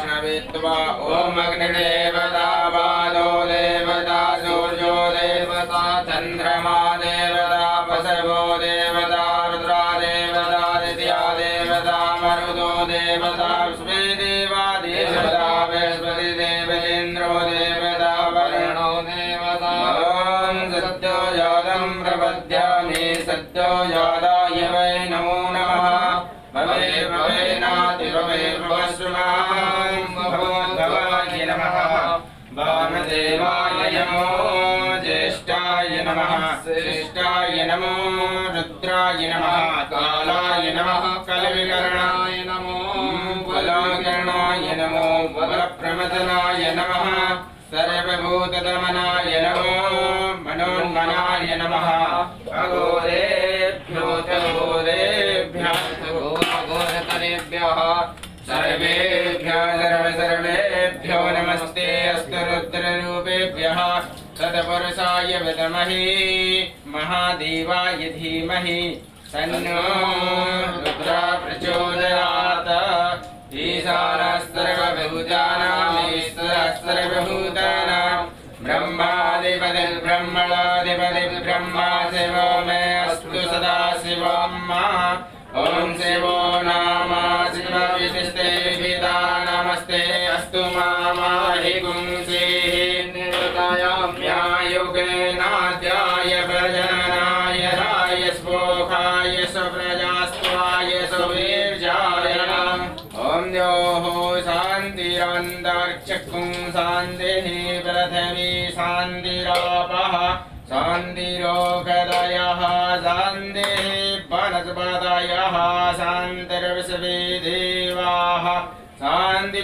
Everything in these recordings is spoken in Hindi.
विष्णवित्वा ॐ अग्निदेवता पादो देवता सूर्यो देवता चन्द्रमा देवता नमः कलविकरणाय नमो बलाकरणाय नमो बलप्रमदनाय नमः सर्वभूतदमनाय नमो मनोन्मनाय नमः अघोरेभ्यो च घोरेभ्यः घोरघोरतरेभ्यः सर्वेभ्यः सर्वसर्वेभ्यो नमस्ते अस्तु रुद्ररूपेभ्यः तत्पुरुषाय विद्महे महादेवाय धीमहि तन्नो रुद्रा प्रचोदयात् ईशानः सर्वभूतानाम् ईश्वरः सर्वभूतानां ब्रह्माधिपतिर्ब्रह्मणाधिपतिर्ब्रह्मा शिवो मे अस्तु सदा शिवं मा ॐ शिवो नाम शिवविशिष्टे पिता नमस्ते अस्तु मामाहि पुंसेः शान्तिः पृथिवी शान्तिरापः शान्तिरोगदयः शान्तिः वनस्पतयः शान्तिर्विश्वे देवाः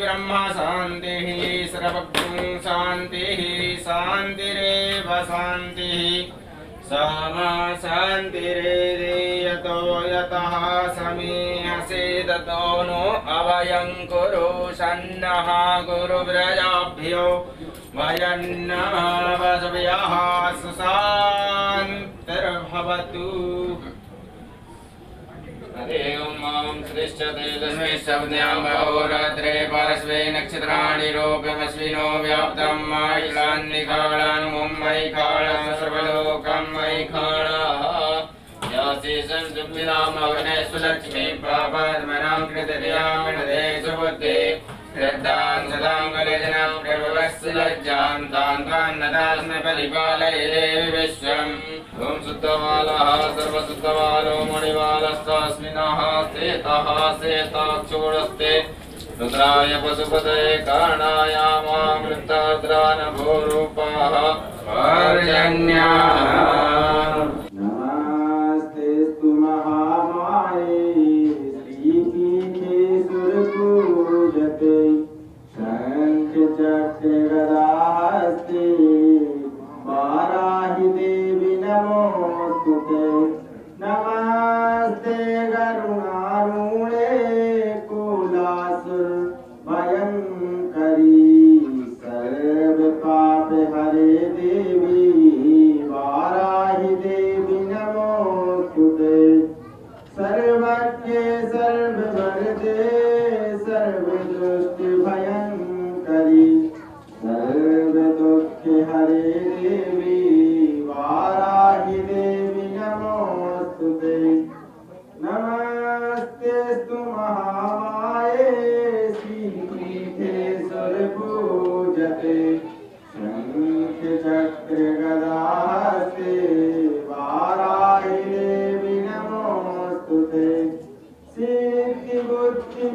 ब्रह्म शान्तिः सर्वभुं शान्तिः, शान्तिरेव शान्तिः। सामा शान्तिरेदेयतो यतः समीयसे ततो नो अभयं कुरु सन्नः गुरुव्रजाभ्यो वयन्नः वसव्यः सुशान्तिर्भवतु हरे ओम ओम श्रेष्ठते तस्मै शब्द्यां अहोरात्रे पार्श्वे नक्षत्राणि रूपमस्मिनो व्याप्तं मायिलान्निकालान् मुम्बै कालं सर्वलोकं मयि कालः यासि संसुभिदाम् अग्ने सुलक्ष्मी पापात्मनां कृतयामिणदे सुबुद्धे। परिपालय विश्वम् ॐ शुद्धबालः सर्वशुद्धबालो मणिबालस्तास्मिनः स्थितः शेताक्षोडस्ते रुद्राय पशुपतये कारणाय मामृताद्रानभोरूपाः पर्जन्याः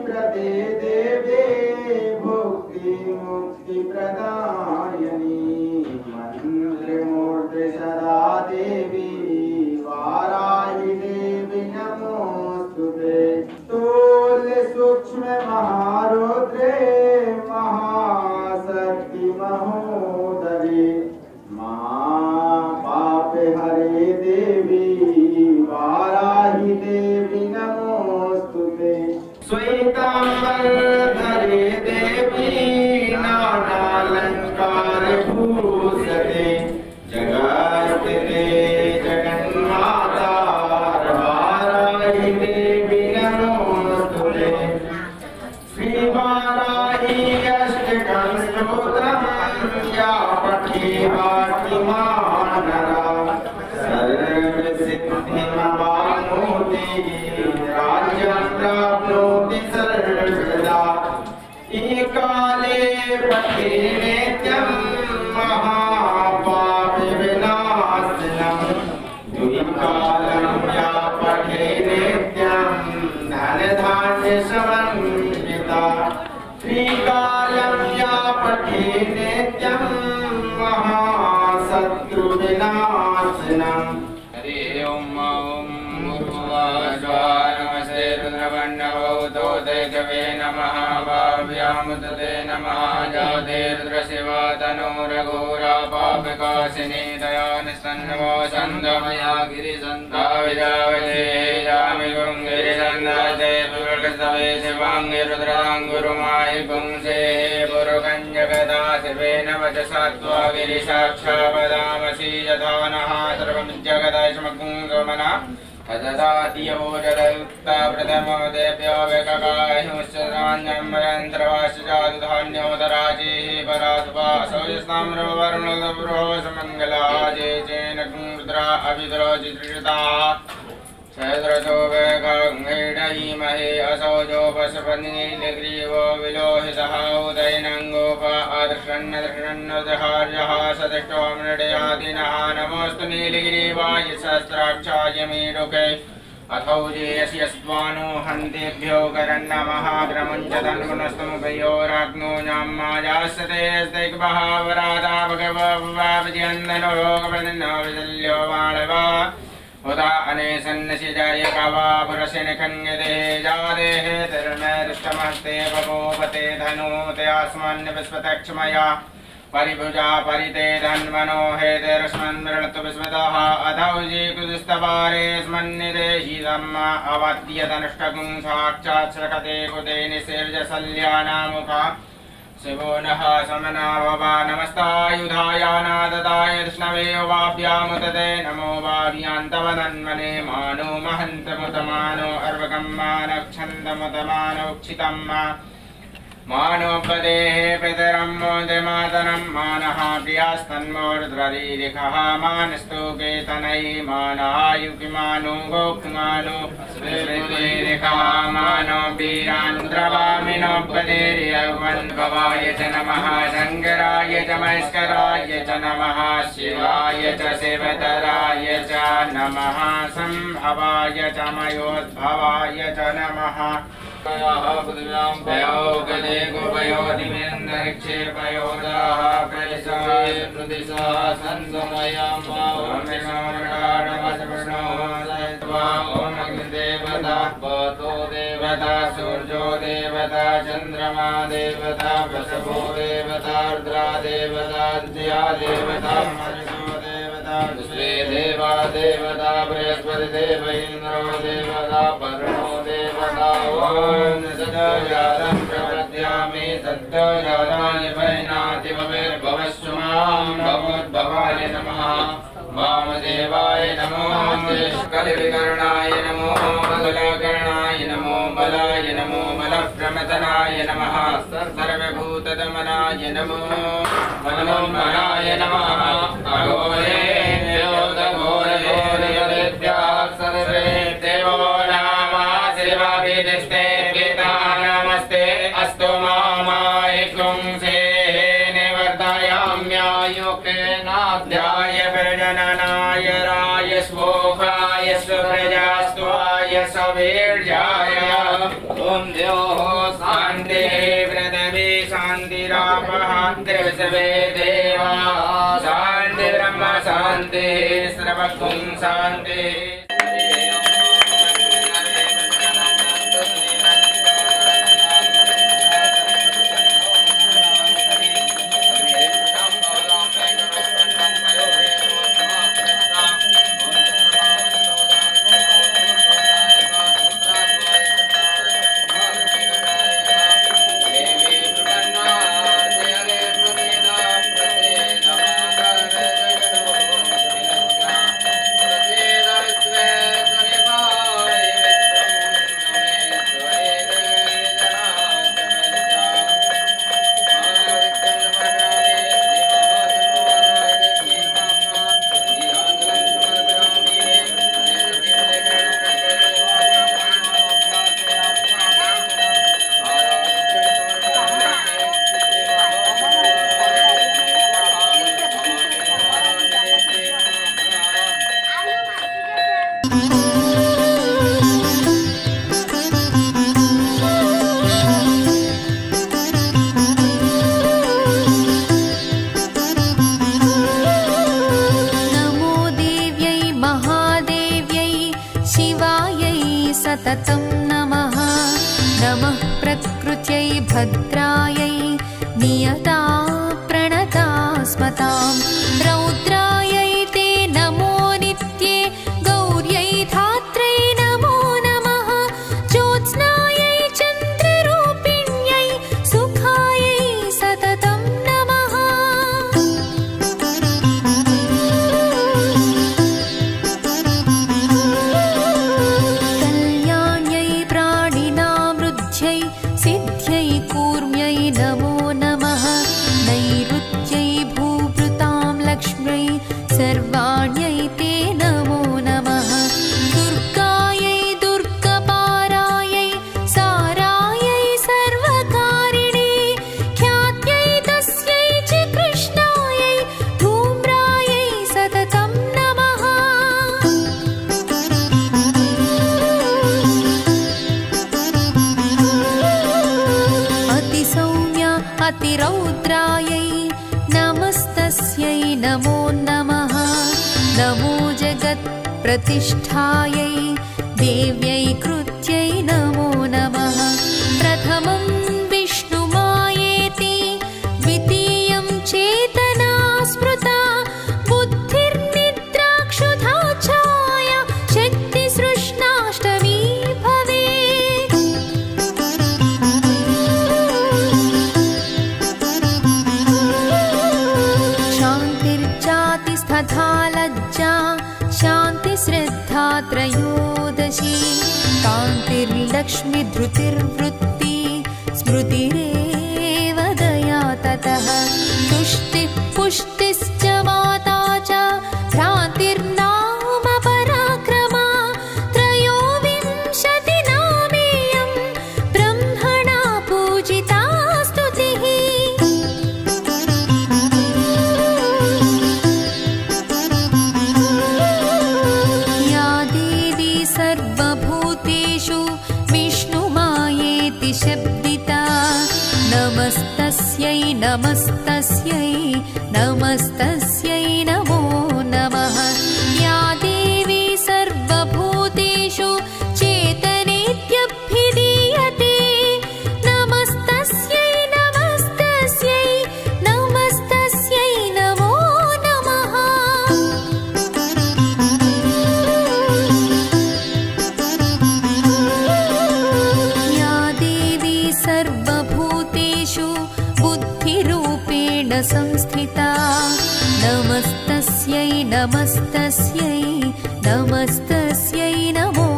Pradesh. द्विकालं या पठे नित्यं धनधान्यसमन्विता त्रिकालं या विजावते जामि गुं गिरिसन्दाते विवृकस्तवे शिवाङ्गि रुद्राङ्गुरुमाय पुंसे पुरुकञ्जगदा शिवेन वचसा त्वा गिरिसाक्षापदामसि यथा नः सर्वं जगदश्मकुङ्गमना तददातियोजलयुक्ता प्रथमो देव्यो वेककायुश्चरान्यम्बरन्त्रवाश्चादुधान्योदराजेः परासुपासौ यस्ताम्रवरुणदपुरो समङ्गलाजे चेन रुद्रा अभिद्रो चित्रिताः सद्रतो वेगङ्गीडयीमहे असौ जो पशुपनीलग्रीवो विलोहितः उदयनङ्गोप अदृशन्नदृशन्नदहार्यः सदृष्टो मृडयादिनः नमोऽस्तु नीलगिरीवाय सहस्राक्षाय मीडुके अथौ जेयस्य हन्तेभ्यो करन्नमः प्रमुञ्च तन्मुनस्तमुपयोराग्नो न्याम्माजास्यते स्तेक्बहावराधा भगववाभिजन्दनो भोगप्रदन्नो विदल्यो माळवा उदा अनेसन्नसि जाय कवा पुरशिनिखङ्गदे जादेः तिर्मैरुष्टमस्ते बभूपते धनूते अस्मन् विस्वतक्षमया परिभुजा परिते धन्वनो हेतिरस्मन् मृणतु विस्मतः अधौ जीकुदुस्तवारे स्मन्निदेशीदम् अवत्यतनुष्टकुं साक्षात् श्रकते कुते निसिर्जसल्यानामुखा शिवो नः समना भवा नमस्तायुधाय नाददाय कृष्णवे वाभ्यामुदते नमो वाभ्यान्तवदन्मने मानो महन्तमुतमानो अर्वकं मानक्षन्दमुतमानोक्षितं मानोपदेः पितरं मोदमातरं मानः प्रियास्तन्मोर्ध्वरीरिखः मानस्तोकेतनै मानायुकिमानो गोकुमानो मानो वीरान्द्रवामिनोपदेर्यवन् भवाय च नमः, शङ्कराय च मस्कराय च नमः, शिवाय च शिवतराय च नमः सम्भवाय च मयोद्भवाय च नमः। पयोगदे गोपयोदिमेन्दरिक्षे पयोदाः प्रदिशाय सन्समयां देवता सूर्यो देवता चन्द्रमा देवता वसवो देवता रुद्रा देवता द्या देवता देवा देवता बृहस्पति देव इन्द्रो देवता वरुणो देवता ॐ सदजातं प्रपद्यामि सद्योजाताय वैनाति भवेर्भवस्व माँ भवोद्भवाय नमः वामदेवाय नमो कलिविकर्णाय नमो बलकर्णाय नमो बलाय नमो बलप्रमदनाय नमः सर्वभूतदमनाय नमो मनोन्मनाय नमः अघोरेभ्योदघोरघोरयोरेभ्यः महान्ति सर्वे देवा। शान्ति ब्रह्म शान्तिः सर्वं शान्तिः। सततं नमः। नमः प्रकृत्यै भद्रायै नियता नमो नमः। नमो जगत्प्रतिष्ठायै देव्यै कृत्यै नमो नमः। श्रद्धा त्रयोदशी कान्तिर्लक्ष्मी कान्तिर्लक्ष्मीधृतिर्वृत् शब्दिता। नमस्तस्यै नमस् संस्थिता। नमस्तस्यै नमस्तस्यै नमस्तस्यै नमो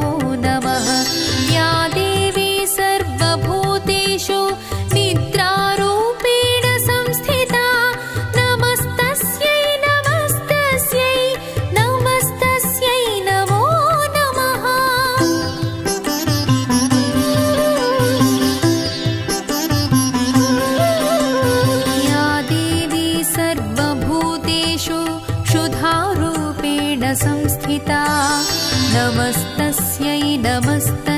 नमस्तस्यै नमस्त।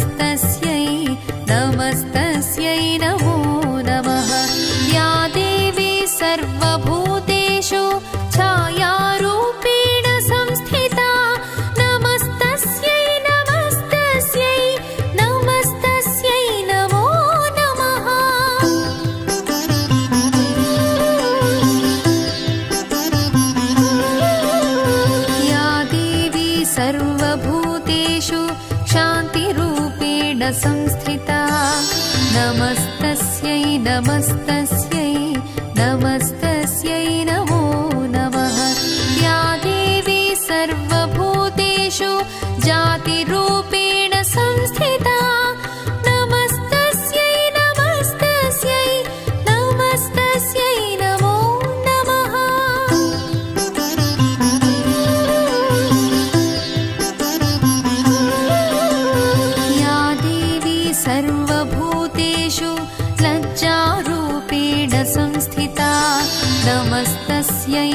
hasta नमस्तस्यै नमस्तस्यै नमस्तस्यै नमो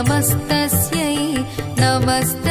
नमस्तस्यै नमस्त।